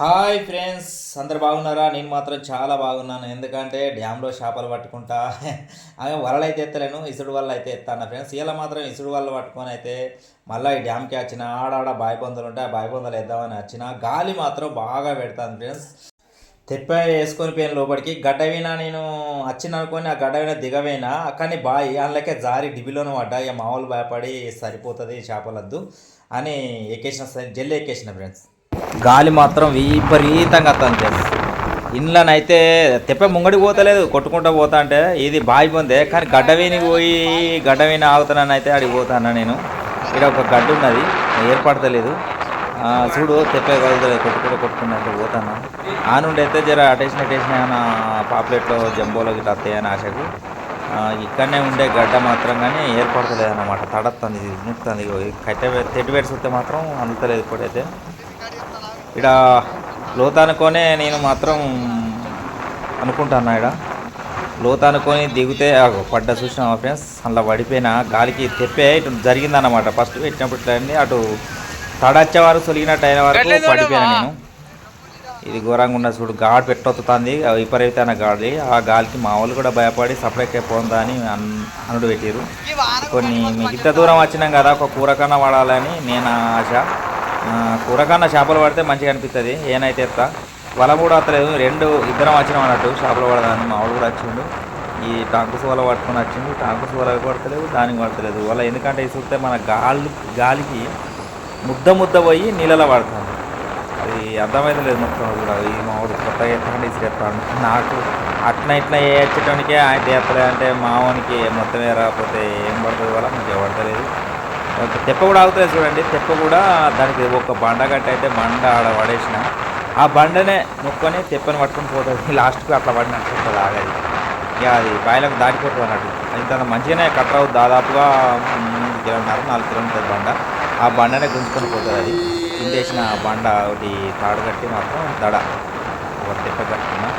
Hi friends అందరు బాగున్నారా? నేను మాత్రం చాలా బాగున్నాను. ఎందుకంటే డ్యామ్లో చేపలు పట్టుకుంటా. అదే వలలు అయితే ఎత్తలేను ఇసుడు వల్ల అయితే ఎత్తాను ఫ్రెండ్స్. ఇలా మాత్రం ఇసుడు వల్ల పట్టుకొని అయితే మళ్ళీ ఈ డ్యామ్కి వచ్చిన ఆడాడ బాయి బొందలు ఉంటాయి ఆ బాయి బొందలు వేద్దామని వచ్చిన గాలి మాత్రం బాగా పెడతాను ఫ్రెండ్స్. తెప్ప వేసుకొని పోయిన లోపలికి గడ్డవైనా నేను వచ్చిన అనుకొని ఆ గడ్డవైనా దిగవైనా? కానీ బాయి అందులోకే జారి డిబిలోనే పడ్డా. ఇక మామూలు భయపడి సరిపోతుంది చేపలద్దు అని ఎక్కేసిన జల్లి ఎక్కేసిన ఫ్రెండ్స్. గాలి మాత్రం విపరీతంగా వస్తుంది ఫ్రెండ్స్ ఇండ్లనైతే తెప్ప ముంగడికి పోతలేదు కొట్టుకుంటా పోతా అంటే ఇది బావి పొందే కానీ గడ్డవీని పోయి గడ్డవీని ఆగుతానని అయితే అడిగి పోతాను నేను. ఇక్కడ ఒక గడ్డ ఉన్నది ఏర్పడతలేదు. చూడు తెప్పే కలుగుతుంది కొట్టుకుంటూ కొట్టుకుంటూ పోతాను ఆ నుండి అయితే జర అటేషన్ అటేషన్ ఏమైనా పాపులెట్లో జంబోలో గిట్లా వస్తాయని ఆశకు. ఇక్కడనే ఉండే గడ్డ మాత్రం కానీ ఏర్పడతలేదు అన్నమాట తడత్తుంది ముక్తుంది కట్టె తెడ్డు పెడితే మాత్రం అందుతలేదు ఇప్పుడైతే ఇక్కడ లోతనుకొనే నేను మాత్రం అనుకుంటాను ఇక్కడ లోతనుకొని దిగితే అగో పడ్డ చూసిన ఫ్రెండ్స్? అందులో పడిపోయిన గాలికి తెప్పే ఇటు జరిగిందన్నమాట. ఫస్ట్ పెట్టినప్పుడు ఇట్లా అటు తడచ్చే వారు సొలిగినట్టు అయిన వరకు పడిపోయాను నేను. ఇది ఘోరంగా ఉన్న చూడు గాడి పెట్టొత్తుతుంది. విపరీతమైన గాలి. ఆ గాలికి మా వాళ్ళు కూడా భయపడి సపరేట్ అయిపోతుందా అని అన్ అనుడు పెట్టారు కొన్ని మీకు ఇంత దూరం వచ్చినాం కదా ఒక కూర కన్నా వాడాలని నేను ఆశ. ఆ, చేపలు పడితే మంచిగా అనిపిస్తుంది ఏనైతే ఎత్త? వల కూడా వస్తలేదు రెండు ఇద్దరం వచ్చినాం అన్నట్టు చేపలు పడదాన్ని మా వాడు కూడా వచ్చిండు. ఈ టాంకుస్ వల పట్టుకుని వచ్చిండు. టాంకుస్ వల పడతలేదు దానికి పడతలేదు. వల ఎందుకంటే ఇది చూస్తే మన గాలి గాలికి ముద్ద ముద్ద పోయి నీళ్ళలో పడుతుంది. అది అర్థమైతే లేదు మొత్తం కూడా. ఈ మావాడు కొత్తగా ఎత్తాడు ఇసుకెత్తాడు నాకు అట్లా ఇట్లా వేయచ్చటానికే ఆయన చేస్తలే అంటే మావానికి మొత్తం రాకపోతే ఏం పడుతుంది వల్ల మంచిగా పడతలేదు తెప్ప కూడా ఆగుతుంది చూడండి. తెప్ప కూడా దానికి ఒక బండ గట్ట అయితే బండ ఆడ పడేసిన. ఆ బండనే నొక్కొని తెప్పని పట్టుకొని పోతుంది. లాస్ట్కి అట్లా పడినట్టు ఉంటుంది ఆగది ఇక అది బాయిలకు దాటిపోతుంది అన్నట్టు. ఇంత మంచిగానే కట్ అవుతుంది. దాదాపుగా మూడు కిలోమీటర్ నాలుగు కిలోమీటర్ బండ. ఆ బండనే గుంజుకొని పోతుంది అది. కిందేసిన బండ ఒకటి తాడు కట్టి మాత్రం దడ. ఒక తెప్ప కట్టుకున్నా.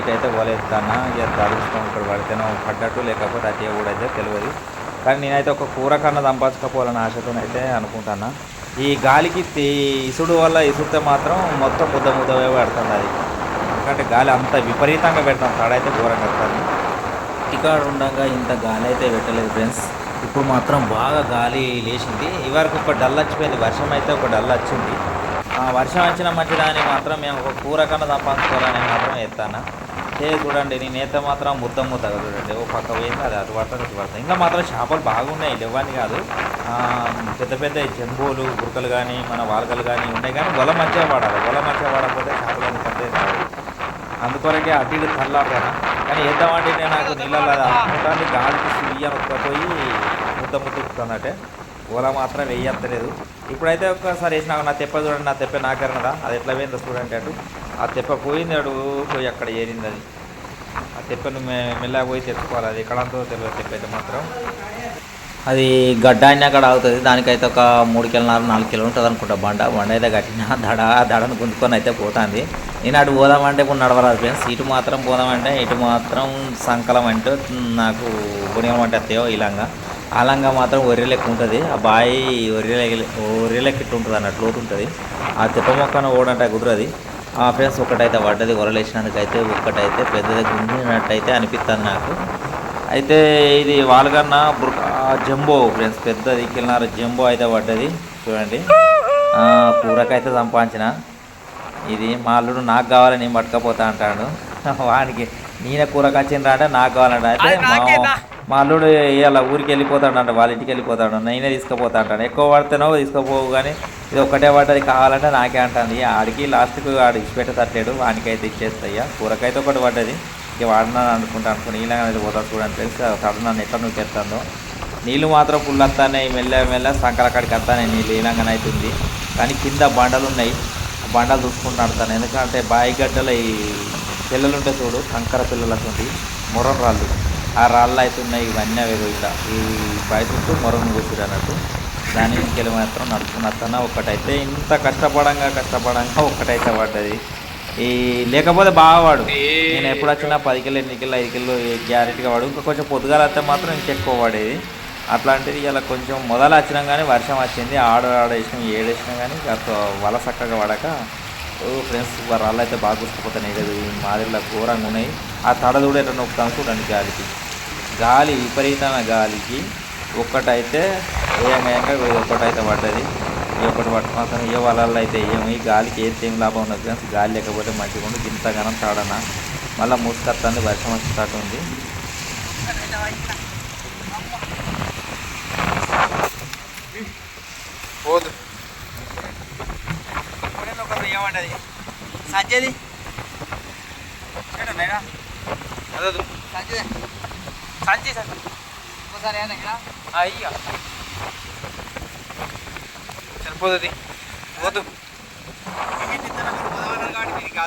ఇటైతే పోలేస్తానా ఇక తడుస్తాం ఇక్కడ పడితేనో పడ్డట్టు లేకపోతే అదే కూడా అయితే తెలియదు. కానీ నేనైతే ఒక కూర కన్నా సంపాదించకపోవాలని ఆశతోనైతే అనుకుంటాను ఈ గాలికి ఇసుడు వల్ల ఇసుడితే మాత్రం మొత్తం ముద్ద ముద్దవే పెడుతుంది అది. ఎందుకంటే గాలి అంత విపరీతంగా పెడతాం. తాడైతే ఘోరంగా పెడతాను ఇంటికాడ ఉండగా ఇంత గాలి అయితే పెట్టలేదు ఫ్రెండ్స్. ఇప్పుడు మాత్రం బాగా గాలి లేచింది. ఇవరకు ఒక డల్ వచ్చిపోయింది. వర్షం అయితే ఒక డల్ వచ్చింది. ఆ వర్షం వచ్చిన మంచిదాన్ని మాత్రం మేము ఒక కూర కన్నా సంపాదించుకోవాలని మాత్రం ఎత్తాను ఏ చూడండి నేను అయితే మాత్రం ముద్ద ముద్దగా చూడండి. ఓ పక్క పోయింది అది అటు పడుతుంది ఇటు పడుతుంది ఇంకా మాత్రం చేపలు బాగున్నాయి లేవని కాదు. పెద్ద పెద్ద జంబోలు గురకలు కానీ మన వాల్గలు కానీ ఉన్నాయి కానీ వల మధ్య పడాలి వల మధ్య పడకపోతే చేపలు ఎందుకంటే రావు అందుకొరకే అటు ఇటు తల్లాడతాను కానీ వేద్దామంటే నేను నాకు నీళ్ళలో అనుకుంటాను గాలికి సుయ్య పోయి ముద్ద ముద్దుకుతున్నట్టే ఓల మాత్రం వేయత్తలేదు. ఇప్పుడైతే ఒక్కసారి వేసినా నా తెప్ప చూడండి నా తెప్ప నాకరణదా అది ఎట్లా పోయిందో చూడండి అటు. ఆ తెప్ప పోయింది అడు పోయి అక్కడ ఏరింది అది. ఆ తెప్పను మె మెల్లగా పోయి తెచ్చుకోవాలి. అది ఎక్కడంతో తెలియదు తెప్ప అయితే మాత్రం. అది గడ్డ అయినా అక్కడ అవుతుంది దానికైతే ఒక మూడు కిలోన్నర నాలుగు కిలో ఉంటుంది అనుకుంటా బండ. బండ అయితే కట్టిన దడ ఆ దడను గుంజుకొని అయితే పోతుంది. నేను అటు పోదామంటే ఇప్పుడు నడవరాదు ఫ్రెండ్స్. ఇటు మాత్రం పోదామంటే ఇటు మాత్రం సంకలం అంటే నాకు గుణం అంటే అత్తయో ఇలాగా అలాగా మాత్రం ఒర్రె లెక్క ఉంటుంది. ఆ బాయి ఒర్రె ఒర్రె లెక్క ఉంటుంది అన్నట్లు లోతు ఉంటుంది. ఆ తిప్ప మొక్కన ఓడంటే కుదరది ఆ ఫ్రెండ్స్ ఒకటైతే పడ్డది వరలేసినందుకైతే ఒక్కటైతే పెద్దది గుంజినట్టయితే అనిపిస్తుంది నాకు. అయితే ఇది వాళ్ళకన్న జంబో ఫ్రెండ్స్ పెద్దది కిలనార జంబో అయితే పడ్డది. చూడండి. కూరకైతే సంపాదించిన. ఇది మా అల్లుడు నాకు కావాలని నేను పట్టుకపోతా అంటాడు. వానికి నేనే కూరకు వచ్చిండ్రా అంటే నాకు కావాలంట. అయితే మా మా అల్లుడు ఇలా ఊరికి వెళ్ళిపోతాడంట వాళ్ళ ఇంటికి వెళ్ళిపోతాడు నేనే తీసుకుపోతా అంటాను ఎక్కువ పడితేనో తీసుకుపోవు కానీ ఇది ఒకటే పడ్డది కావాలంటే నాకే అంటాను ఆడికి లాస్ట్కి ఆడు ఇచ్చిపెట్టేటట్లేడు వానికైతే ఇచ్చేస్తాయ్యా. కూరకైతే ఒకటి పడ్డది. ఇక వాడినాను అనుకుంటా అనుకుని ఇలా పోతా చూడని తెలిసి? సడన్ నన్ను ఎట్లా నూకెత్తాను నీళ్ళు మాత్రం ఫుల్ వస్తానే మెల్ల మెల్ల సంకల కాడికి వస్తానే నీళ్ళు ఇలాగనే అవుతుంది. కానీ కింద బండలు ఉన్నాయి బండలు చూసుకుంటూ నడతాను ఎందుకంటే బాయి గడ్డల ఈ పిల్లలు ఉంటే చూడు కంకర పిల్లలు ఉంది మొరం రాళ్ళు. ఆ రాళ్ళు అయితే ఉన్నాయి ఇవన్నీ అవి ఇట్లా ఈ బాయి చుట్టూ కూర్చుడు అన్నట్టు. దాని ఇంకెళ్ళి మాత్రం నడుచుకున్న ఒకటైతే ఇంత కష్టపడంగా కష్టపడంగా ఒకటైతే పడ్డది. ఈ లేకపోతే బాగా వాడు. నేను ఎప్పుడు వచ్చినా పది కిలో ఎనిమిది కిలో ఐదు కిలో గ్యారెంటీగా వాడు. ఇంకా కొంచెం పొద్దుగాల వస్తే మాత్రం ఇంకెక్కువ పడేది అట్లాంటిది ఇలా కొంచెం మొదలు వచ్చినా కానీ వర్షం వచ్చింది ఆడ ఆడ వేసినాం కానీ కాస్త వల చక్కగా పడక ఓ ఫ్రెండ్స్ రాళ్ళు అయితే బాగా గుర్తుపోతున్నాయి కదా ఈ మాదిరిలో ఘోరంగా ఉన్నాయి. ఆ తడలు కూడా ఎట్లా నొక్కుతాను చూడండి గాలికి. గాలి విపరీతమైన గాలికి ఒక్కటైతే ఏయంగా ఒక్కటైతే పడ్డది. ఈ ఒక్కటి పట్టుకుంటాను ఏ వలల్లో అయితే ఏమి ఈ గాలికి ఏది ఏం లాభం ఉండదు ఫ్రెండ్స్. గాలి లేకపోతే మంచిగా ఉండి ఇంతగానం తాడన. మళ్ళీ మూసుకొస్తుంది వర్షం వచ్చి స్టార్ట్ ఉంది. పోదు. ఏమంటది? సంజయ్ అదదు సంజయ్ సంజయ్ సార్ ఒకసారి అయ్యా సరిపోతుంది పోదు కాదు.